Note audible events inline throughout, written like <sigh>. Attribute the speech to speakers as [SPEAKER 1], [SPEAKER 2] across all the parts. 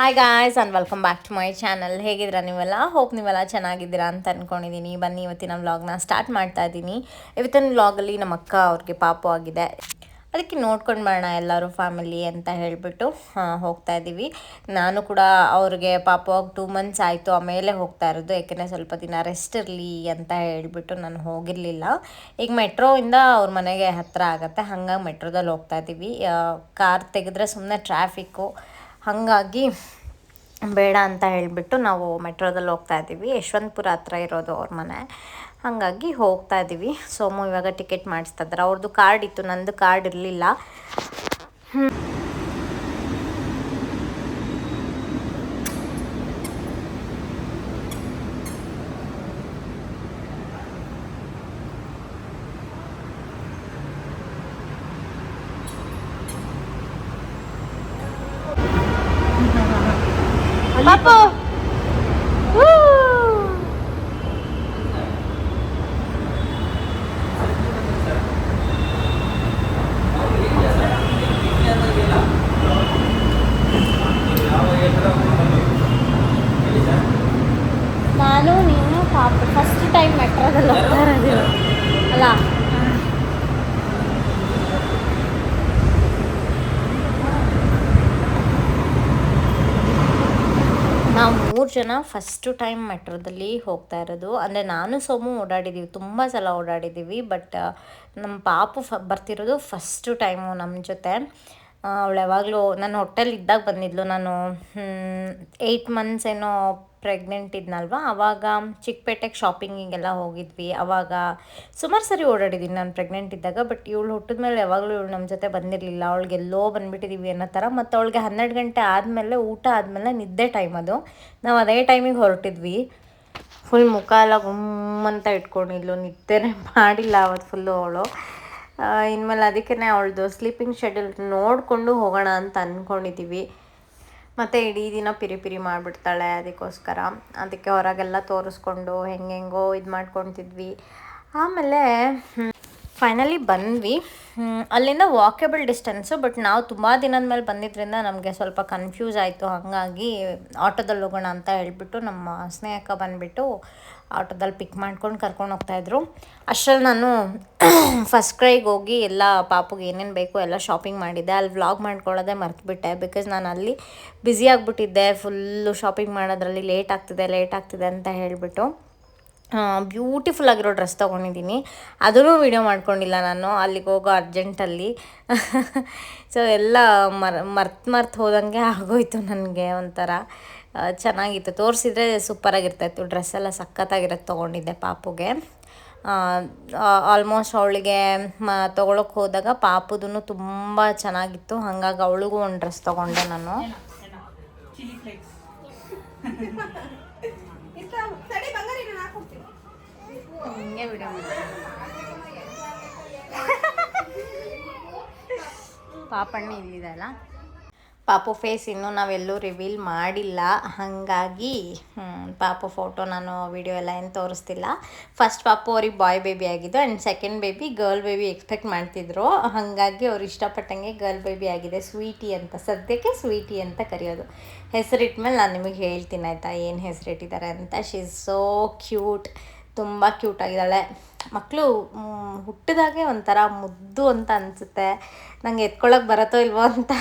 [SPEAKER 1] Hi guys and welcome back to my channel ಹೇಗಿದ್ದೀರಾ ನೀವೆಲ್ಲ? Hope ನೀವೆಲ್ಲ ಚೆನ್ನಾಗಿದ್ದೀರಾ ಅಂತ ಅಂದ್ಕೊಂಡಿದ್ದೀನಿ ಬನ್ನಿ, ಇವತ್ತಿನ ವ್ಲಾಗ್ನ ಸ್ಟಾರ್ಟ್ ಮಾಡ್ತಾ ಇದ್ದೀನಿ ಇವತ್ತಿನ ವ್ಲಾಗಲ್ಲಿ ನಮ್ಮ ಅಕ್ಕ ಅವ್ರಿಗೆ ಪಾಪು ಆಗಿದೆ. ಅದಕ್ಕೆ ನೋಡ್ಕೊಂಡು ಬರೋಣ ಎಲ್ಲರೂ ಫ್ಯಾಮಿಲಿ ಅಂತ ಹೇಳಿಬಿಟ್ಟು ಹೋಗ್ತಾ ಇದ್ದೀವಿ ನಾನು ಕೂಡ ಅವ್ರಿಗೆ ಪಾಪವಾಗಿ ಟೂ ಮಂತ್ಸ್ ಆಯಿತು, ಆಮೇಲೆ ಹೋಗ್ತಾ ಇರೋದು. ಯಾಕೆಂದರೆ ಸ್ವಲ್ಪ ದಿನ ರೆಸ್ಟ್ ಇರಲಿ ಅಂತ ಹೇಳಿಬಿಟ್ಟು ನಾನು ಹೋಗಿರಲಿಲ್ಲ. ಈಗ ಮೆಟ್ರೋಯಿಂದ ಅವ್ರ ಮನೆಗೆ ಹತ್ತಿರ ಆಗುತ್ತೆ. ಹಾಗಾಗಿ ಮೆಟ್ರೋದಲ್ಲಿ ಹೋಗ್ತಾ ಇದ್ದೀವಿ ಕಾರ್ ತೆಗೆದ್ರೆ ಸುಮ್ಮನೆ ಟ್ರಾಫಿಕ್ಕು ಹಾಗಾಗಿ ಬೇಡ ಅಂತ ಹೇಳಿಬಿಟ್ಟು ನಾವು ಮೆಟ್ರೋದಲ್ಲಿ ಹೋಗ್ತಾ ಇದ್ದೀವಿ. ಯಶವಂತಪುರ ಹತ್ರ ಇರೋದು ಅವ್ರ ಮನೆ. ಹಾಗಾಗಿ ಹೋಗ್ತಾ ಇದ್ದೀವಿ. ಸೋಮು ಇವಾಗ ಟಿಕೆಟ್ ಮಾಡಿಸ್ತಾ ಇದ್ದಾರೆ. ಅವ್ರದ್ದು ಕಾರ್ಡ್ ಇತ್ತು. ನಂದು ಕಾರ್ಡ್ ಇರಲಿಲ್ಲ. ಪಾಪು ನಾನು ನೀನು ಪಾಪು ಫಸ್ಟ್ ಟೈಮ್ ಮೆಟ್ರೋದಲ್ಲಿ ಹೋಗ್ತಾ ಇರೋದು ಅಲ್ಲ ನಾವು ಮೂರು ಜನ ಫಸ್ಟು ಟೈಮ್ ಮೆಟ್ರೋದಲ್ಲಿ ಹೋಗ್ತಾ ಇರೋದು. ಅಂದರೆ ನಾನು ಸೋಮು ಓಡಾಡಿದ್ದೀವಿ ತುಂಬ ಸಲ ಓಡಾಡಿದ್ದೀವಿ ಬಟ್ ನಮ್ಮ ಪಾಪು ಫ, ಬರ್ತಿರೋದು ಫಸ್ಟು ಟೈಮು ನಮ್ಮ ಜೊತೆ. ಅವಳು ಯಾವಾಗಲೂ ನನ್ನ ಹೋಟೆಲ್ ಇದ್ದಾಗ ಬಂದಿದ್ಲು, ನಾನು ಏಯ್ಟ್ ಮಂತ್ಸ್ ಏನೋ ಪ್ರೆಗ್ನೆಂಟ್ ಇದ್ನಲ್ವ? ಆವಾಗ ಚಿಕ್ಕಪೇಟೆಗೆ ಶಾಪಿಂಗಿಗೆಲ್ಲ ಹೋಗಿದ್ವಿ. ಆವಾಗ ಸುಮಾರು ಸರಿ ಓಡಾಡಿದ್ದೀನಿ ನಾನು ಪ್ರೆಗ್ನೆಂಟ್ ಇದ್ದಾಗ ಬಟ್ ಇವಳು ಹುಟ್ಟಿದ ಮೇಲೆ ಯಾವಾಗಲೂ ಇವಳು ನಮ್ಮ ಜೊತೆ ಬಂದಿರಲಿಲ್ಲ. ಅವಳಿಗೆ ಎಲ್ಲೋ ಬಂದುಬಿಟ್ಟಿದ್ದೀವಿ ಅನ್ನೋ ಥರ. ಮತ್ತು ಅವಳಿಗೆ ಹನ್ನೆರಡು ಗಂಟೆ ಆದಮೇಲೆ ಊಟ ಆದಮೇಲೆ ನಿದ್ದೆ ಟೈಮ್ ಅದು. ನಾವು ಅದೇ ಟೈಮಿಗೆ ಹೊರಟಿದ್ವಿ. ಫುಲ್ ಮುಖ ಎಲ್ಲ ಗುಮ್ಮಂತ ಇಟ್ಕೊಂಡಿದ್ಲು ನಿದ್ದೆನೇ ಮಾಡಿಲ್ಲ ಅವತ್ತು ಫುಲ್ಲು ಅವಳು. ಇನ್ಮೇಲೆ ಅದಕ್ಕೇ ಅವಳದು ಸ್ಲೀಪಿಂಗ್ ಶೆಡ್ಯೂಲ್ ನೋಡಿಕೊಂಡು ಹೋಗೋಣ ಅಂತ ಅಂದ್ಕೊಂಡಿದ್ದೀವಿ ಮತ್ತು ಇಡೀ ದಿನ ಪಿರಿ ಪಿರಿ ಮಾಡಿಬಿಡ್ತಾಳೆ ಅದಕ್ಕೋಸ್ಕರ. ಅದಕ್ಕೆ ಹೊರಗೆಲ್ಲ ತೋರಿಸ್ಕೊಂಡು ಹೆಂಗೆಂಗೋ ಇದು ಮಾಡ್ಕೊತಿದ್ವಿ. ಆಮೇಲೆ ಫೈನಲಿ ಬಂದ್ವಿ. ಅಲ್ಲಿಂದ ವಾಕೇಬಲ್ ಡಿಸ್ಟೆನ್ಸು ಬಟ್ ನಾವು ತುಂಬ ದಿನದ ಮೇಲೆ ಬಂದಿದ್ದರಿಂದ ನಮಗೆ ಸ್ವಲ್ಪ ಕನ್ಫ್ಯೂಸ್ ಆಯಿತು. ಹಾಗಾಗಿ ಆಟೋದಲ್ಲಿ ಹೋಗೋಣ ಅಂತ ಹೇಳ್ಬಿಟ್ಟು ನಮ್ಮ ಸ್ನೇಹಕ ಬಂದುಬಿಟ್ಟು ಆಟೋದಲ್ಲಿ ಪಿಕ್ ಮಾಡ್ಕೊಂಡು ಕರ್ಕೊಂಡು ಹೋಗ್ತಾಯಿದ್ರು ಅಷ್ಟರಲ್ಲಿ ನಾನು <clears throat> ಫಸ್ಟ್ ಕ್ರೈಗೆ ಹೋಗಿ ಎಲ್ಲ ಪಾಪುಗೆ ಏನೇನು ಬೇಕು ಎಲ್ಲ ಶಾಪಿಂಗ್ ಮಾಡಿದ್ದೆ. ಅಲ್ಲಿ ವ್ಲಾಗ್ ಮಾಡ್ಕೊಳ್ಳೋದೇ ಮರ್ತುಬಿಟ್ಟೆ ಬಿಕಾಸ್ ನಾನು ಅಲ್ಲಿ ಬ್ಯುಸಿ ಆಗಿಬಿಟ್ಟಿದ್ದೆ. ಫುಲ್ಲು ಶಾಪಿಂಗ್ ಮಾಡೋದ್ರಲ್ಲಿ ಲೇಟ್ ಆಗ್ತಿದೆ ಲೇಟ್ ಆಗ್ತಿದೆ ಅಂತ ಹೇಳಿಬಿಟ್ಟು. ಬ್ಯೂಟಿಫುಲ್ ಆಗಿರೋ ಡ್ರೆಸ್ ತೊಗೊಂಡಿದ್ದೀನಿ. ಅದನ್ನು ವೀಡಿಯೋ ಮಾಡ್ಕೊಂಡಿಲ್ಲ ನಾನು. ಅಲ್ಲಿಗೆ ಹೋಗೋ ಅರ್ಜೆಂಟಲ್ಲಿ ಸೊ <laughs> ಎಲ್ಲ ಮರ್, ಮರ್ತು ಮರ್ತು ಹೋದಂಗೆ ಆಗೋಯ್ತು ನನಗೆ ಒಂಥರ. ಚೆನ್ನಾಗಿತ್ತು. ತೋರಿಸಿದ್ರೆ ಸೂಪರಾಗಿರ್ತಾಯಿತ್ತು ಡ್ರೆಸ್ ಎಲ್ಲ ಸಖತ್ತಾಗಿರೋದು ತೊಗೊಂಡಿದ್ದೆ ಪಾಪುಗೆ. ಆಲ್ಮೋಸ್ಟ್ ಅವಳಿಗೆ, ಮ ತೊಗೊಳಕ್ಕೆ ಹೋದಾಗ ಪಾಪುದೂ ತುಂಬ ಚೆನ್ನಾಗಿತ್ತು. ಹಾಗಾಗಿ ಅವಳಿಗೂ ಒಂದು ಡ್ರೆಸ್ ತೊಗೊಂಡೆ ನಾನು. ಪಾಪಣ್ಣ ಇಲ್ಲಿದೆ ಅಲ್ಲ ಪಾಪು ಫೇಸ್ ಇನ್ನೂ ನಾವೆಲ್ಲೂ ರಿವೀಲ್ ಮಾಡಿಲ್ಲ. ಹಾಗಾಗಿ ಪಾಪು ಫೋಟೋ ನಾನು ವಿಡಿಯೋ ಎಲ್ಲ ಏನು ತೋರಿಸ್ತಿಲ್ಲ. ಫಸ್ಟ್ ಪಾಪು ಅವ್ರಿಗೆ ಬಾಯ್ ಬೇಬಿ ಆಗಿದ್ದು and second baby girl baby expect ಮಾಡ್ತಿದ್ರು. ಹಾಗಾಗಿ ಅವ್ರು ಇಷ್ಟಪಟ್ಟಂಗೆ ಗರ್ಲ್ ಬೇಬಿ ಆಗಿದೆ. ಸ್ವೀಟಿ ಅಂತ, ಸದ್ಯಕ್ಕೆ ಸ್ವೀಟಿ ಅಂತ ಕರೆಯೋದು. ಹೆಸರಿಟ್ಮೇಲೆ ನಾನು ನಿಮಗೆ ಹೇಳ್ತೀನಿ ಆಯಿತಾ, ಏನು ಹೆಸರಿಟ್ಟಿದ್ದಾರೆ ಅಂತ. ಶಿ ಇಸ್ ಸೋ ಕ್ಯೂಟ್ ತುಂಬ ಕ್ಯೂಟ್ ಆಗಿದ್ದಾಳೆ. ಮಕ್ಕಳು ಹುಟ್ಟಿದಾಗೆ ಒಂಥರ ಮುದ್ದು ಅಂತ ಅನಿಸುತ್ತೆ. ನಂಗೆ ಎತ್ಕೊಳ್ಳೋಕೆ ಬರತ್ತೋ ಇಲ್ವೋ ಅಂತ.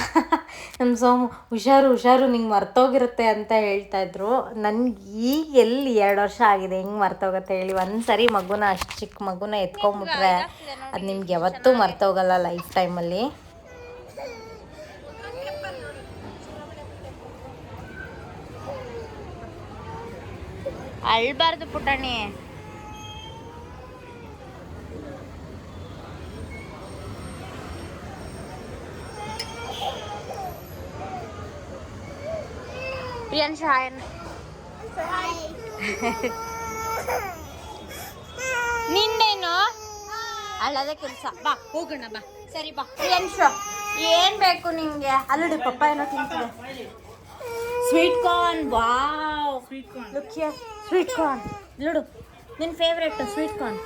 [SPEAKER 1] ನಮ್ಮ ಸೋಮು, ಹುಷಾರು ಹುಷಾರು, ನಿಂಗೆ ಮರ್ತೋಗಿರುತ್ತೆ ಅಂತ ಹೇಳ್ತಾಯಿದ್ರು ನನ್ಗೆ ಈಗ ಎಲ್ಲಿ ಎರಡು ವರ್ಷ ಆಗಿದೆ, ಹೆಂಗೆ ಮರ್ತೋಗುತ್ತೆ ಹೇಳಿ. ಒಂದು ಸರಿ ಮಗುನ, ಅಷ್ಟು ಚಿಕ್ಕ ಮಗುನ ಎತ್ಕೊಂಬಿಟ್ರೆ ಅದು ನಿಮ್ಗೆ ಯಾವತ್ತೂ ಮರ್ತೋಗಲ್ಲ ಲೈಫ್ ಟೈಮಲ್ಲಿ. ಅಳ್ಬಾರ್ದು ಪುಟಾಣಿ. ಪ್ರಿಯಾಂಶ ಹಾಯ್ ನಿನ್ನೇನು ಅಲ್ಲದ ಕೆಲಸ ಬಾ ಹೋಗೋಣ ಬಾ ಸರಿ ಬಾ ಪ್ರಿಯಾಂಶ ಏನ್ ಬೇಕು ನಿಮ್ಗೆ ಅಲ್ಲಡಿ ಪಪ್ಪ ಏನೋ ತಿಂತಿದೆ sweet corn wow look here sweet corn ನೋಡು ನಿನ್ನ ಫೇವ್ರೆಟ್ ಸ್ವೀಟ್ ಕಾರ್ನ್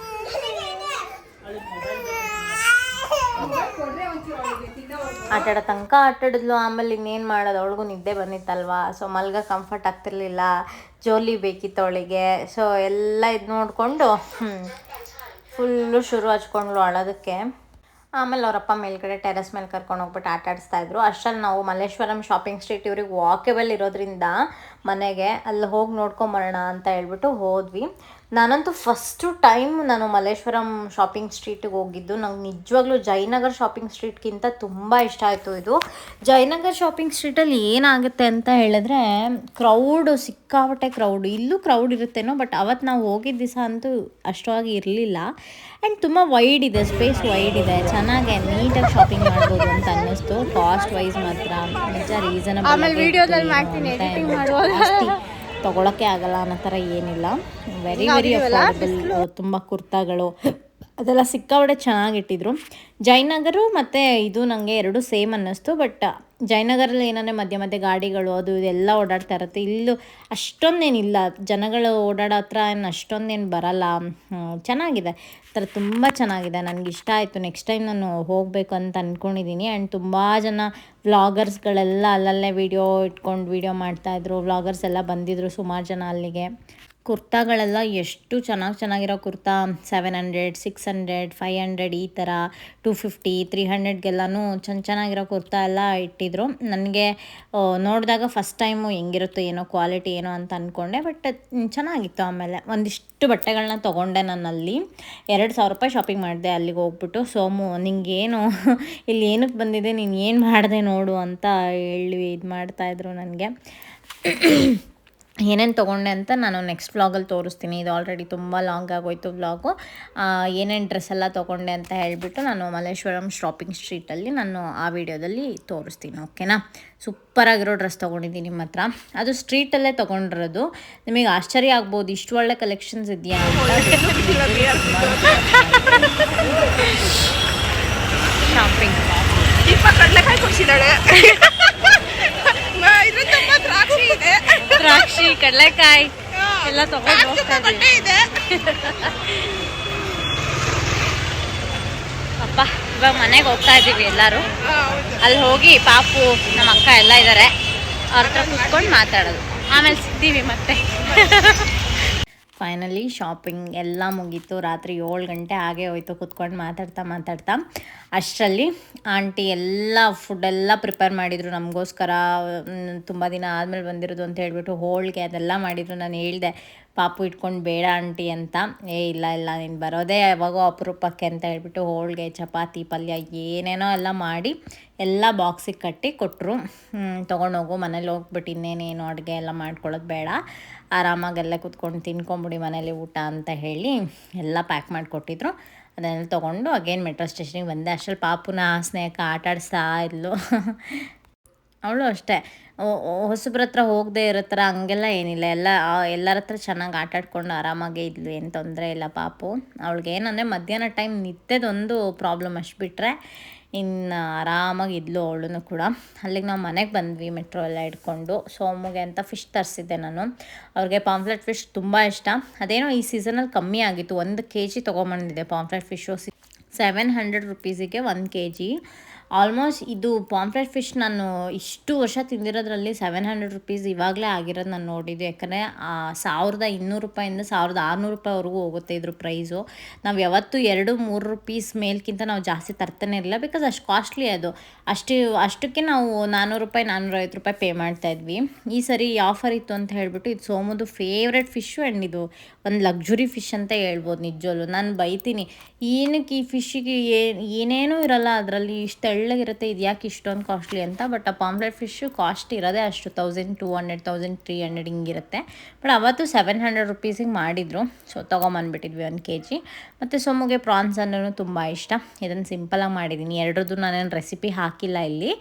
[SPEAKER 1] ಆಟಾಡೋ ತನಕ ಆಟಾಡಿದ್ಲು. ಆಮೇಲೆ ಇನ್ನೇನು ಮಾಡೋದು? ಅವಳಿಗೂ ನಿದ್ದೆ ಬಂದಿತ್ತಲ್ವಾ? ಸೊ ಮಲ್ಗ ಕಂಫರ್ಟ್ ಆಗ್ತಿರ್ಲಿಲ್ಲ. ಜೋಲಿ ಬೇಕಿತ್ತು ಅವಳಿಗೆ. ಸೊ ಎಲ್ಲ ಇದು ನೋಡಿಕೊಂಡು ಫುಲ್ಲು ಶುರು ಹಚ್ಕೊಂಡ್ಲು ಅಳೋದಕ್ಕೆ. ಆಮೇಲೆ ಅವರಪ್ಪ ಮೇಲ್ಗಡೆ ಟೆರೆಸ್ ಮೇಲೆ ಕರ್ಕೊಂಡು ಹೋಗ್ಬಿಟ್ಟು ಆಟ ಆಡಿಸ್ತಾ ಇದ್ರು. ಅಷ್ಟರಲ್ಲಿ ನಾವು ಮಲ್ಲೇಶ್ವರಂ ಶಾಪಿಂಗ್ ಸ್ಟ್ರೀಟ್ ಇವ್ರಿಗೆ ವಾಕೆಬಲ್ ಇರೋದ್ರಿಂದ ಮನೆಗೆ ಅಲ್ಲಿ ಹೋಗಿ ನೋಡ್ಕೊಂಬರೋಣ ಅಂತ ಹೇಳ್ಬಿಟ್ಟು ಹೋದ್ವಿ. ನಾನಂತೂ ಫಸ್ಟು ಟೈಮ್ ನಾನು ಮಲ್ಲೇಶ್ವರಂ ಶಾಪಿಂಗ್ ಸ್ಟ್ರೀಟಿಗೆ ಹೋಗಿದ್ದು. ನಂಗೆ ನಿಜವಾಗ್ಲೂ ಜಯನಗರ್ ಶಾಪಿಂಗ್ ಸ್ಟ್ರೀಟ್ಗಿಂತ ತುಂಬ ಇಷ್ಟ ಆಯಿತು ಇದು. ಜಯನಗರ್ ಶಾಪಿಂಗ್ ಸ್ಟ್ರೀಟಲ್ಲಿ ಏನಾಗುತ್ತೆ ಅಂತ ಹೇಳಿದ್ರೆ ಕ್ರೌಡು ಸಿಕ್ಕಾಪಟ್ಟೆ ಕ್ರೌಡ್ ಇಲ್ಲೂ ಕ್ರೌಡ್ ಇರುತ್ತೇನೋ ಬಟ್ ಅವತ್ತು ನಾವು ಹೋಗಿದ್ದ ದಿವಸ ಅಂತೂ ಅಷ್ಟವಾಗಿ ಇರಲಿಲ್ಲ. ಆ್ಯಂಡ್ ತುಂಬ ವೈಡ್ ಇದೆ ಸ್ಪೇಸ್ ವೈಡ್ ಇದೆ. ಚೆನ್ನಾಗೆ ನೀಟಾಗಿ ಶಾಪಿಂಗ್ ಮಾಡ್ಬೋದು ಅಂತ ಅನ್ನಿಸ್ತು. ಕಾಸ್ಟ್ ವೈಸ್ ಮಾತ್ರ ನಿಜ ರೀಸನಬಲ್ ತಗೊಳಕ್ಕೆ ಆಗಲ್ಲ ಅನ್ನೋ ಥರ ಏನಿಲ್ಲ. ವೆರಿ ವೆರಿ ಅಫೋರ್ಡಬಲ್ ತುಂಬ ಕುರ್ತಾಗಳು. ಅದೆಲ್ಲ ಸಿಕ್ಕಾಪಟ್ಟೆ ಚೆನ್ನಾಗಿಟ್ಟಿದ್ರು. ಜಯನಗರು ಮತ್ತು ಇದು ನನಗೆ ಎರಡು ಸೇಮ್ ಅನ್ನಿಸ್ತು ಬಟ್ ಜಯನಗರಲ್ಲಿ ಏನಂದರೆ ಮಧ್ಯ ಮಧ್ಯೆ ಗಾಡಿಗಳು ಅದು ಇದೆಲ್ಲ ಓಡಾಡ್ತಾ ಇರುತ್ತೆ. ಇಲ್ಲೂ ಅಷ್ಟೊಂದೇನಿಲ್ಲ. ಜನಗಳು ಓಡಾಡೋ ಹತ್ರ ಏನು ಅಷ್ಟೊಂದೇನು ಬರಲ್ಲ. ಚೆನ್ನಾಗಿದೆ. ಥರ ತುಂಬ ಚೆನ್ನಾಗಿದೆ. ನನಗೆ ಇಷ್ಟ ಆಯಿತು. ನೆಕ್ಸ್ಟ್ ಟೈಮ್ ನಾನು ಹೋಗಬೇಕು ಅಂತ ಅಂದ್ಕೊಂಡಿದ್ದೀನಿ ಆ್ಯಂಡ್ ತುಂಬ ಜನ ವ್ಲಾಗರ್ಸ್ಗಳೆಲ್ಲ ಅಲ್ಲಲ್ಲೇ ವೀಡಿಯೋ ಇಟ್ಕೊಂಡು ವೀಡಿಯೋ ಮಾಡ್ತಾಯಿದ್ರು ವ್ಲಾಗರ್ಸ್ ಎಲ್ಲ ಬಂದಿದ್ದರು ಸುಮಾರು ಜನ ಅಲ್ಲಿಗೆ. ಕುರ್ತಾಗಳೆಲ್ಲ ಎಷ್ಟು ಚೆನ್ನಾಗಿ ಚೆನ್ನಾಗಿರೋ kurta seven hundred six hundred five hundred ಈ ಥರ ಟು ಫಿಫ್ಟಿ ತ್ರೀ ಹಂಡ್ರೆಡ್ಗೆಲ್ಲನೂ ಚೆನ್ನ ಚೆನ್ನಾಗಿರೋ ಕುರ್ತಾ ಎಲ್ಲ ಇಟ್ಟಿದ್ರು. ನನಗೆ ನೋಡಿದಾಗ ಫಸ್ಟ್ ಟೈಮು ಹೆಂಗಿರುತ್ತೋ ಏನೋ ಕ್ವಾಲಿಟಿ ಏನೋ ಅಂತ ಅಂದ್ಕೊಂಡೆ ಬಟ್ ಚೆನ್ನಾಗಿತ್ತು ಆಮೇಲೆ. ಒಂದಿಷ್ಟು ಬಟ್ಟೆಗಳನ್ನ ತೊಗೊಂಡೆ ನಾನು ಅಲ್ಲಿ ಎರಡು ಸಾವಿರ ರೂಪಾಯಿ ಶಾಪಿಂಗ್ ಮಾಡಿದೆ ಅಲ್ಲಿಗೆ ಹೋಗ್ಬಿಟ್ಟು. ಸೋಮು ನಿಂಗೇನು, <laughs> ಇಲ್ಲಿ ಏನಕ್ಕೆ ಬಂದಿದೆ, ನೀನು ಏನು ಮಾಡಿದೆ ನೋಡು ಅಂತ ಹೇಳಿ ಇದು ಮಾಡ್ತಾಯಿದ್ರು ನನಗೆ. <coughs> ಏನೇನು ತೊಗೊಂಡೆ ಅಂತ ನಾನು ನೆಕ್ಸ್ಟ್ ವ್ಲಾಗಲ್ಲಿ ತೋರಿಸ್ತೀನಿ. ಇದು ಆಲ್ರೆಡಿ ತುಂಬ ಲಾಂಗ್ ಆಗೋಯ್ತು ವ್ಲಾಗು ಏನೇನು ಡ್ರೆಸ್ ಎಲ್ಲ ತೊಗೊಂಡೆ ಅಂತ ಹೇಳಿಬಿಟ್ಟು ನಾನು ಮಲ್ಲೇಶ್ವರಂ ಶಾಪಿಂಗ್ ಸ್ಟ್ರೀಟಲ್ಲಿ ನಾನು ಆ ವಿಡಿಯೋದಲ್ಲಿ ತೋರಿಸ್ತೀನಿ ಓಕೆನಾ ಸೂಪರಾಗಿರೋ ಡ್ರೆಸ್ ತೊಗೊಂಡಿದ್ದೀನಿ ನಿಮ್ಮ ಹತ್ರ. ಅದು ಸ್ಟ್ರೀಟಲ್ಲೇ ತೊಗೊಂಡಿರೋದು. ನಿಮಗೆ ಆಶ್ಚರ್ಯ ಆಗ್ಬೋದು, ಇಷ್ಟು ಒಳ್ಳೆ ಕಲೆಕ್ಷನ್ಸ್ ಇದೆಯಾ ಶಾಪಿಂಗ್
[SPEAKER 2] ದೀಪ ಕಡ್ಲೆಕಾಯಿ ಕೊಡ್ಸಿದ್ದಾಳೆ ಇದ್ರ ತುಂಬ ದ್ರಾಕ್ಷಿ ಇದೆ
[SPEAKER 1] ದ್ರಾಕ್ಷಿ ಕಡಲೆಕಾಯಿ ಎಲ್ಲ ತಗೊಂಡು ಅಪ್ಪ ಇವಾಗ ಮನೆಗೆ ಹೋಗ್ತಾ ಇದ್ದೀವಿ ಎಲ್ಲರೂ. ಅಲ್ಲಿ ಹೋಗಿ ಪಾಪು ನಮ್ಮ ಅಕ್ಕ ಎಲ್ಲ ಇದ್ದಾರೆ ಅವ್ರ ಹತ್ರ ಕುತ್ಕೊಂಡು ಮಾತಾಡೋದು. ಆಮೇಲೆ ಸಿಗ್ತೀವಿ ಮತ್ತೆ. ಫೈನಲಿ ಶಾಪಿಂಗ್ ಎಲ್ಲ ಮುಗೀತು. ರಾತ್ರಿ ಏಳು ಗಂಟೆ ಹಾಗೆ ಹೋಯ್ತು. ಕುತ್ಕೊಂಡು ಮಾತಾಡ್ತಾ ಮಾತಾಡ್ತಾ ಅಷ್ಟರಲ್ಲಿ ಆಂಟಿ ಎಲ್ಲ ಫುಡ್ಡೆಲ್ಲ ಪ್ರಿಪೇರ್ ಮಾಡಿದರು. ನಮಗೋಸ್ಕರ ತುಂಬ ದಿನ ಆದಮೇಲೆ ಬಂದಿರೋದು ಅಂತ ಹೇಳಿಬಿಟ್ಟು ಹೋಳಿಗೆ ಅದೆಲ್ಲ ಮಾಡಿದರು. ನಾನು ಹೇಳ್ದೆ ಪಾಪು ಇಟ್ಕೊಂಡು ಬೇಡ ಆಂಟಿ ಅಂತ. ಏ, ಇಲ್ಲ ಇಲ್ಲ, ನೀನು ಬರೋದೇ ಯಾವಾಗೋ ಅಪರೂಪಕ್ಕೆ ಅಂತ ಹೇಳ್ಬಿಟ್ಟು ಹೋಳಿಗೆ, ಚಪಾತಿ, ಪಲ್ಯ ಏನೇನೋ ಎಲ್ಲ ಮಾಡಿ ಎಲ್ಲ ಬಾಕ್ಸಿಗೆ ಕಟ್ಟಿ ಕೊಟ್ಟರು ತೊಗೊಂಡೋಗು ಮನೇಲಿ ಹೋಗ್ಬಿಟ್ಟು ಇನ್ನೇನೇನು ಅಡುಗೆ ಎಲ್ಲ ಮಾಡ್ಕೊಳ್ಳೋದು ಬೇಡ. ಆರಾಮಾಗಿ ಕೂತ್ಕೊಂಡು ಕುತ್ಕೊಂಡು ತಿನ್ಕೊಂಬಿಡಿ ಮನೇಲಿ ಊಟ ಅಂತ ಹೇಳಿ ಎಲ್ಲ ಪ್ಯಾಕ್ ಮಾಡಿಕೊಟ್ಟಿದ್ರು ಅದನ್ನೆಲ್ಲ ತೊಗೊಂಡು ಅಗೇನ್ ಮೆಟ್ರೋ ಸ್ಟೇಷನಿಗೆ ಬಂದೆ. ಅಷ್ಟರಲ್ಲಿ ಪಾಪುನ ಸ್ನೇಹಕ್ಕೆ ಆಟ ಆಡಿಸ್ತಾ ಇದ್ಲು. <laughs> ಅವಳು ಅಷ್ಟೇ. ಹೊಸಬ್ರ ಹತ್ರ ಹೋಗದೆ ಇರೋ ಥರ ಹಂಗೆಲ್ಲ ಏನಿಲ್ಲ. ಎಲ್ಲ ಎಲ್ಲರ ಹತ್ರ ಚೆನ್ನಾಗಿ ಆಟಾಡ್ಕೊಂಡು ಆರಾಮಾಗೇ ಇದ್ಲು, ಏನು ತೊಂದರೆ ಇಲ್ಲ ಪಾಪು. ಅವಳಿಗೆ ಏನಂದರೆ ಮಧ್ಯಾಹ್ನ ಟೈಮ್ ನಿತ್ಯದೊಂದು ಪ್ರಾಬ್ಲಮ್ ಅಷ್ಟು ಬಿಟ್ಟರೆ ಇನ್ನು ಆರಾಮಾಗಿ ಇದ್ಲು ಅವಳು ಕೂಡ. ಅಲ್ಲಿಗೆ ನಾವು ಮನೆಗೆ ಬಂದ್ವಿ ಮೆಟ್ರೋ ಎಲ್ಲ ಇಟ್ಕೊಂಡು ಸೋಮುಗೆ ಅಂತ ಫಿಶ್ ತರಿಸಿದ್ದೆ ನಾನು. ಅವ್ರಿಗೆ ಪಾಂಫ್ಲೆಟ್ ಫಿಶ್ ತುಂಬ ಇಷ್ಟ. ಅದೇನೋ ಈ ಸೀಸನಲ್ಲಿ ಕಮ್ಮಿ ಆಗಿತ್ತು. ಒಂದು ಕೆ ಜಿ ತೊಗೊಂಬಂದಿದ್ದೆ ಪಾಂಫ್ಲೆಟ್ ಫಿಶು ಸೆವೆನ್ ಹಂಡ್ರೆಡ್ ರುಪೀಸಿಗೆ ಒಂದು ಕೆ ಜಿ ಆಲ್ಮೋಸ್ಟ್ ಇದು ಪಾಂಪ್ಲೆಟ್ ಫಿಶ್ ನಾನು ಇಷ್ಟು ವರ್ಷ ತಿಂದಿರೋದ್ರಲ್ಲಿ ಸೆವೆನ್ ಹಂಡ್ರೆಡ್ ರುಪೀಸ್ ಇವಾಗಲೇ ಆಗಿರೋದು ನಾನು ನೋಡಿದ್ದು. ಯಾಕಂದರೆ ಸಾವಿರದ ಇನ್ನೂರು ರೂಪಾಯಿಂದ ಸಾವಿರದ ಆರುನೂರು ರೂಪಾಯಿವರೆಗೂ ಹೋಗುತ್ತೆ ಇದ್ರ ಪ್ರೈಸು. ನಾವು ಯಾವತ್ತೂ ಎರಡು, ಮೂರು ರುಪೀಸ್ ಮೇಲ್ಕಿಂತ ನಾವು ಜಾಸ್ತಿ ತರ್ತಾನೆ ಇರಲಿಲ್ಲ. ಬಿಕಾಸ್ ಅಷ್ಟು ಕಾಸ್ಟ್ಲಿ ಅದು. ಅಷ್ಟು, ಅಷ್ಟಕ್ಕೆ ನಾವು ನಾನ್ನೂರು ರೂಪಾಯಿ ನಾನ್ನೂರೈವತ್ತು ರೂಪಾಯಿ ಪೇ ಮಾಡ್ತಾ ಇದ್ವಿ. ಈ ಸರಿ ಆಫರ್ ಇತ್ತು ಅಂತ ಹೇಳಿಬಿಟ್ಟು ಇದು ಸೋಮದು ಫೇವ್ರೆಟ್ ಫಿಶ್ಶು ಆ್ಯಂಡ್ ಇದು ಒಂದು ಲಕ್ಸುರಿ ಫಿಶ್ ಅಂತ ಹೇಳ್ಬೋದು ನಿಜವಲ್ಲೂ ನಾನು ಬೈತೀನಿ. ಏನಕ್ಕೆ ಈ ಫಿಶ್ಶಿಗೆ ಏನೇನೂ ಇರಲ್ಲ, ಅದರಲ್ಲಿ ಇಷ್ಟು ತೆಳ್ಳಗಿರುತ್ತೆ, ಇದು ಯಾಕೆ ಇಷ್ಟೊಂದು ಕಾಸ್ಟ್ಲಿ ಅಂತ ಬಟ್ ಆ ಪಾಂಪ್ಲೆಟ್ ಫಿಶ್ಶು ಕಾಸ್ಟ್ ಇರೋದೇ ಅಷ್ಟು thousand two hundred thousand three hundred ಹಿಂಗಿರುತ್ತೆ. But ಅವತ್ತು ಸೆವೆನ್ ಹಂಡ್ರೆಡ್ ರುಪೀಸಿಗೆ ಮಾಡಿದರು ಸೊ ತೊಗೊಂಬಂದ್ಬಿಟ್ಟಿದ್ವಿ ಒಂದು ಕೆ ಜಿ ಮತ್ತು ಸೊಮ್ಮಗೆ ಪ್ರಾನ್ಸ್ ಅನ್ನೂ ತುಂಬ ಇಷ್ಟ. ಇದನ್ನು ಸಿಂಪಲಾಗಿ ಮಾಡಿದ್ದೀನಿ ಎರಡರದ್ದು ನಾನೇನು ರೆಸಿಪಿ ಹಾಕಿಲ್ಲ ಇಲ್ಲಿ.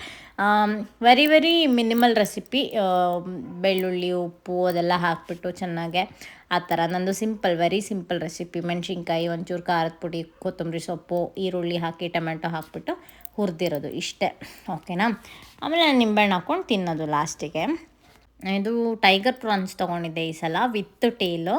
[SPEAKER 1] ವೆರಿ ವೆರಿ ಮಿನಿಮಲ್ ರೆಸಿಪಿ ಬೆಳ್ಳುಳ್ಳಿ, ಉಪ್ಪು ಅದೆಲ್ಲ ಹಾಕಿಬಿಟ್ಟು ಚೆನ್ನಾಗೆ ಆ ಥರ. ನಂದು ಸಿಂಪಲ್ ವೆರಿ ಸಿಂಪಲ್ ರೆಸಿಪಿ ಮೆಣಸಿನ್ಕಾಯಿ, ಒಂಚೂರು ಖಾರದ ಪುಡಿ, ಕೊತ್ತಂಬರಿ ಸೊಪ್ಪು, ಈರುಳ್ಳಿ ಹಾಕಿ, ಟೊಮೆಟೊ ಹಾಕ್ಬಿಟ್ಟು ಹುರಿದಿರೋದು ಇಷ್ಟೇ. ಓಕೆನಾ ಆಮೇಲೆ ನಾನು ನಿಂಬೆಹಣ್ಣು ಹಾಕ್ಕೊಂಡು ತಿನ್ನೋದು ಲಾಸ್ಟಿಗೆ ಇದು ಟೈಗರ್ ಪ್ರಾನ್ಸ್ ತೊಗೊಂಡಿದ್ದೆ ಈ ಸಲ, ವಿತ್ ಟೇಲು.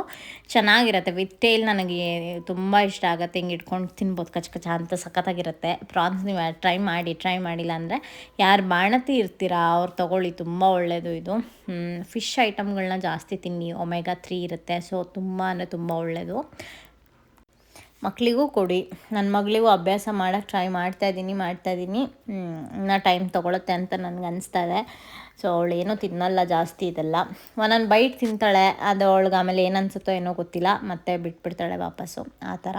[SPEAKER 1] ಚೆನ್ನಾಗಿರುತ್ತೆ. ವಿತ್ ಟೇಲ್ ನನಗೆ ತುಂಬ ಇಷ್ಟ ಆಗುತ್ತೆ. ಹಿಂಗೆ ಇಟ್ಕೊಂಡು ತಿನ್ಬೋದು, ಕಚ್ ಕಚ ಅಂತ ಸಖತ್ತಾಗಿರುತ್ತೆ. ಪ್ರಾನ್ಸ್ ನೀವು ಟ್ರೈ ಮಾಡಿ, ಟ್ರೈ ಮಾಡಿಲ್ಲ ಅಂದರೆ ಯಾರು ಬಾಣತಿ ಇರ್ತೀರಾ, ಅವ್ರು ತೊಗೊಳ್ಳಿ. ತುಂಬ ಒಳ್ಳೆಯದು ಇದು. ಫಿಶ್ ಐಟಮ್ಗಳನ್ನ ಜಾಸ್ತಿ ತಿನ್ನಿ. ಒಮೆಗಾ ತ್ರೀ ಇರುತ್ತೆ. ಸೊ, ತುಂಬ ಅಂದರೆ ತುಂಬ ಒಳ್ಳೆಯದು ಮಕ್ಕಳಿಗೂ ಕೊಡಿ. ನನ್ನ ಮಗಳಿಗೂ ಅಭ್ಯಾಸ ಮಾಡೋಕ್ಕೆ ಟ್ರೈ ಮಾಡ್ತಾಯಿದ್ದೀನಿ ಮಾಡ್ತಾಯಿದ್ದೀನಿ ಇನ್ನೂ ಟೈಮ್ ತೊಗೊಳುತ್ತೆ ಅಂತ ನನಗೆ ಅನಿಸ್ತಾ ಇದೆ. ಸೊ ಅವಳು ಏನೂ ತಿನ್ನಲ್ಲ, ಜಾಸ್ತಿ ಇದೆಲ್ಲ. ಒಂದೊಂದು ಬೈಟ್ ತಿಂತಾಳೆ, ಅದು ಅವಳಿಗೆ ಆಮೇಲೆ ಏನನ್ಸುತ್ತೋ ಏನೋ ಗೊತ್ತಿಲ್ಲ, ಮತ್ತೆ ಬಿಟ್ಬಿಡ್ತಾಳೆ ವಾಪಸ್ಸು, ಆ ಥರ.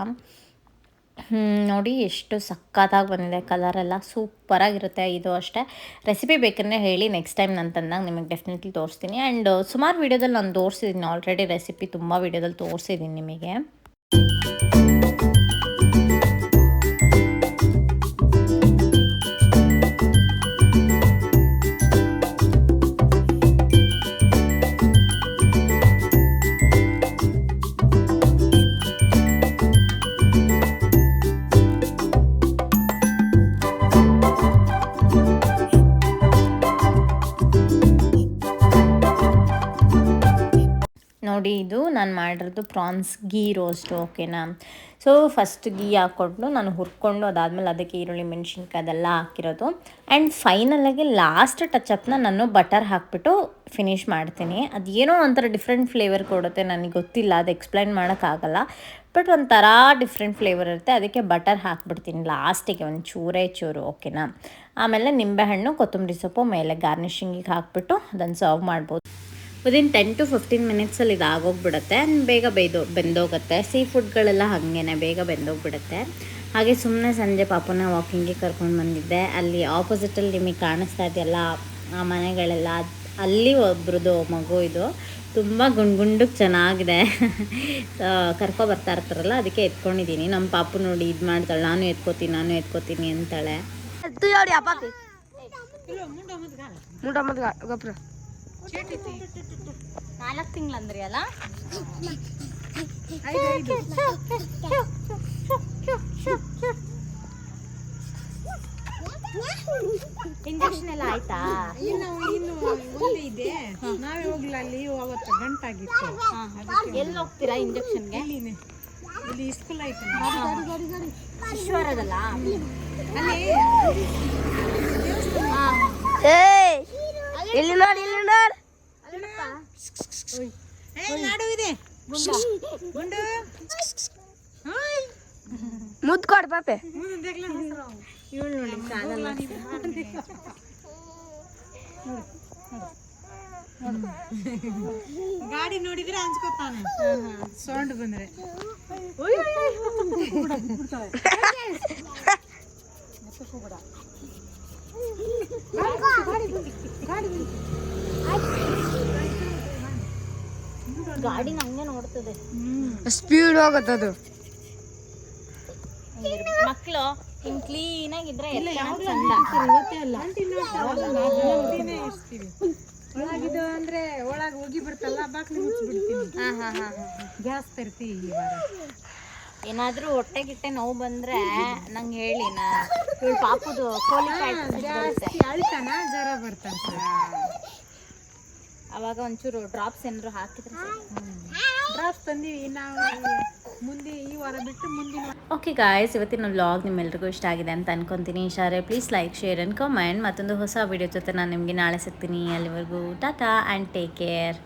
[SPEAKER 1] ನೋಡಿ ಎಷ್ಟು ಸಕ್ಕತ್ತಾಗಿ ಬಂದಿದೆ ಕಲರೆಲ್ಲ ಸೂಪರಾಗಿರುತ್ತೆ ಇದು ಅಷ್ಟೇ. ರೆಸಿಪಿ ಬೇಕಂದ್ರೆ ಹೇಳಿ ನೆಕ್ಸ್ಟ್ ಟೈಮ್ ನಾನು ತಂದಾಗ ನಿಮಗೆ ಡೆಫಿನೆಟ್ಲಿ ತೋರಿಸ್ತೀನಿ. ಆ್ಯಂಡ್ ಸುಮಾರು ವೀಡಿಯೋದಲ್ಲಿ ನಾನು ತೋರಿಸಿದ್ದೀನಿ ಆಲ್ರೆಡಿ ರೆಸಿಪಿ ತುಂಬ ವೀಡಿಯೋದಲ್ಲಿ ತೋರಿಸಿದ್ದೀನಿ ನಿಮಗೆ. ನೋಡಿ ಇದು ನಾನು ಮಾಡಿರೋದು ಪ್ರಾನ್ಸ್ ಗೀ ರೋಸ್ಟು, ಓಕೆನಾ? ಸೊ ಫಸ್ಟ್ ಗೀ ಹಾಕ್ಕೊಂಡು ನಾನು ಹುರ್ಕೊಂಡು ಅದಾದಮೇಲೆ ಅದಕ್ಕೆ ಈರುಳ್ಳಿ, ಮೆಣಸಿನ್ಕಾಯಿ ಅದೆಲ್ಲ ಹಾಕಿರೋದು. ಆ್ಯಂಡ್ ಫೈನಲಾಗಿ ಲಾಸ್ಟ್ ಟಚಪ್ನ ನಾನು ಬಟರ್ ಹಾಕ್ಬಿಟ್ಟು ಫಿನಿಷ್ ಮಾಡ್ತೀನಿ. ಅದು ಏನೋ ಒಂಥರ ಡಿಫ್ರೆಂಟ್ ಫ್ಲೇವರ್ ಕೊಡುತ್ತೆ, ನನಗೆ ಗೊತ್ತಿಲ್ಲ, ಅದು ಎಕ್ಸ್ಪ್ಲೈನ್ ಮಾಡೋಕ್ಕಾಗಲ್ಲ. ಬಟ್ ಒಂಥರ ಡಿಫ್ರೆಂಟ್ ಫ್ಲೇವರ್ ಇರುತ್ತೆ, ಅದಕ್ಕೆ ಬಟರ್ ಹಾಕ್ಬಿಡ್ತೀನಿ ಲಾಸ್ಟಿಗೆ ಒಂದು ಚೂರೇ ಚೂರು, ಓಕೆನಾ? ಆಮೇಲೆ ನಿಂಬೆಹಣ್ಣು, ಕೊತ್ತಂಬರಿ ಸೊಪ್ಪು, ಮೇಲೆ ಗಾರ್ನಿಷಿಂಗಿಗೆ ಹಾಕ್ಬಿಟ್ಟು ಅದನ್ನು ಸರ್ವ್ ಮಾಡ್ಬೋದು. ವಿದಿನ್ ಟೆನ್ ಟು ಫಿಫ್ಟೀನ್ ಮಿನಿಟ್ಸಲ್ಲಿ ಇದು ಆಗೋಗ್ಬಿಡುತ್ತೆ ಆ್ಯಂಡ್ ಬೇಗ ಬೇಯ್ದು ಬೆಂದೋಗುತ್ತೆ. ಸೀ ಫುಡ್ಗಳೆಲ್ಲ ಹಾಗೇನೆ ಬೇಗ ಬೆಂದೋಗ್ಬಿಡುತ್ತೆ. ಹಾಗೆ ಸುಮ್ಮನೆ ಸಂಜೆ ಪಾಪನ ವಾಕಿಂಗಿಗೆ ಕರ್ಕೊಂಡು ಬಂದಿದ್ದೆ. ಅಲ್ಲಿ ಆಪೋಸಿಟಲ್ಲಿ ನಿಮಗೆ ಕಾಣಿಸ್ತಾ ಇದೆಯಲ್ಲ ಆ ಮನೆಗಳೆಲ್ಲ ಅಲ್ಲಿ ಒಬ್ರದ್ದು ಮಗು ಇದು. ತುಂಬ ಗುಂಡ್ ಗುಂಡಕ್ಕೆ ಚೆನ್ನಾಗಿದೆ <laughs> ಕರ್ಕೊ ಬರ್ತಾ ಇರ್ತಾರಲ್ಲ ಅದಕ್ಕೆ ಎತ್ಕೊಂಡಿದ್ದೀನಿ ನಮ್ಮ ಪಾಪು ನೋಡಿ ಇದು ಮಾಡ್ತಾಳೆ ನಾನು ಎತ್ಕೋತೀನಿ ನಾನು ಎತ್ಕೋತೀನಿ ಅಂತಾಳೆ. ನಾಲ್ಕು ತಿಂಗಳು ಅಂದ್ರಿ ಅಲ್ಲ ಇಂಜೆಕ್ಷನ್ ಎಲ್ಲ ಆಯ್ತಾ?
[SPEAKER 2] ಇನ್ನು ಇನ್ನು ಮುಂದೆ ಇದೆ. ನಾವೇ ಹೋಗ್ಲಿಲ್ಲ ಅಲ್ಲಿ ಅವತ್ತು ಗಂಟಾಗಿತ್ತು.
[SPEAKER 1] ಎಲ್ಲಿ ಹೋಗ್ತೀರಾ ಇಂಜೆಕ್ಷನ್ಗೆ
[SPEAKER 2] ಇಲ್ಲಿ ಸ್ಕೂಲ್ ಆಯ್ತು
[SPEAKER 1] ವಿಶ್ವರದಲ್ಲ
[SPEAKER 3] ಅಲ್ಲಿ ಇಲ್ಲಿ ನೋಡಿ ಇಲ್ಲಿ ನೋಡಿ.
[SPEAKER 2] ನಾಡು ಇದೆ. ಗುಂಡು.
[SPEAKER 3] ಮುದ್ದು ಕೊಡು ಪಾಪೆ.
[SPEAKER 1] ಇವಳು ನೋಡಿ
[SPEAKER 2] ಗಾಡಿ ನೋಡಿದ್ರೆ ಅನ್ಸ್ಕೊತಾನೆ. ಸೌಂಡ್ ಬಂದ್ರೆ. <laughs>
[SPEAKER 1] ಗಾಡಿ ಹಂಗೆ ನೋಡ್ತದೆ.
[SPEAKER 3] ಸ್ಪೀಡ್ ಹೋಗುತ್ತದು
[SPEAKER 1] ಮಕ್ಕಳು ಹಿಂಗ್ ಕ್ಲೀನ್ ಆಗಿದ್ರೆ ಚಂದ.
[SPEAKER 2] ಒಳಗಿದು ಅಂದ್ರೆ ಒಳಗೆ ಹೋಗಿ ಬಿಡ್ತಲ್ಲ ಬಾಕ್ಲಿ ಮುಚ್ಚಿಬಿಡ್ತೀನಿ
[SPEAKER 1] ಹಾ ಹಾ ಹಾ
[SPEAKER 2] ಗ್ಯಾಸ್ ತರ್ತಿ ಈ ವಾರ.
[SPEAKER 1] ಏನಾದ್ರೂ ಹೊಟ್ಟೆ ಗಿಟ್ಟೆ ನೋವು ಬಂದ್ರೆ ನಂಗೆ ಹೇಳಿ ನಾ ಇವಳು ಪಾಪುದು
[SPEAKER 2] ಜಾಸ್ತಿ ಅಳ್ತಾನ ಜ್ವರ ಬರ್ತಾನೆ ಸರ್
[SPEAKER 1] ಅವಾಗ ಒಂಚೂರು ಡ್ರಾಪ್ಸ್ ಏನಾದ್ರು ಹಾಕಿದ್ರೆ
[SPEAKER 2] ಡ್ರಾಪ್ಸ್ ತಂದೀವಿ ನಾವು ಮುಂದೆ ಈ ವಾರ ಬಿಟ್ಟು ಮುಂದಿನ
[SPEAKER 1] ಓಕೆ ಗಾಯ್ಸ್ ಇವತ್ತಿನ ವ್ಲಾಗ್ ನಿಮ್ಮೆಲ್ರಿಗೂ ಇಷ್ಟ ಆಗಿದೆ ಅಂತ ಅನ್ಕೊಂತೀನಿ. ಇಷ್ಟಾರೆ please like share and comment ಮತ್ತೊಂದು ಹೊಸ ವಿಡಿಯೋ ಜೊತೆ ನಾನು ನಿಮಗೆ ನಾಳೆ ಸಿಗ್ತೀನಿ. ಅಲ್ಲಿವರೆಗೂ ಟಾಟಾ ಆ್ಯಂಡ್ ಟೇಕ್ ಕೇರ್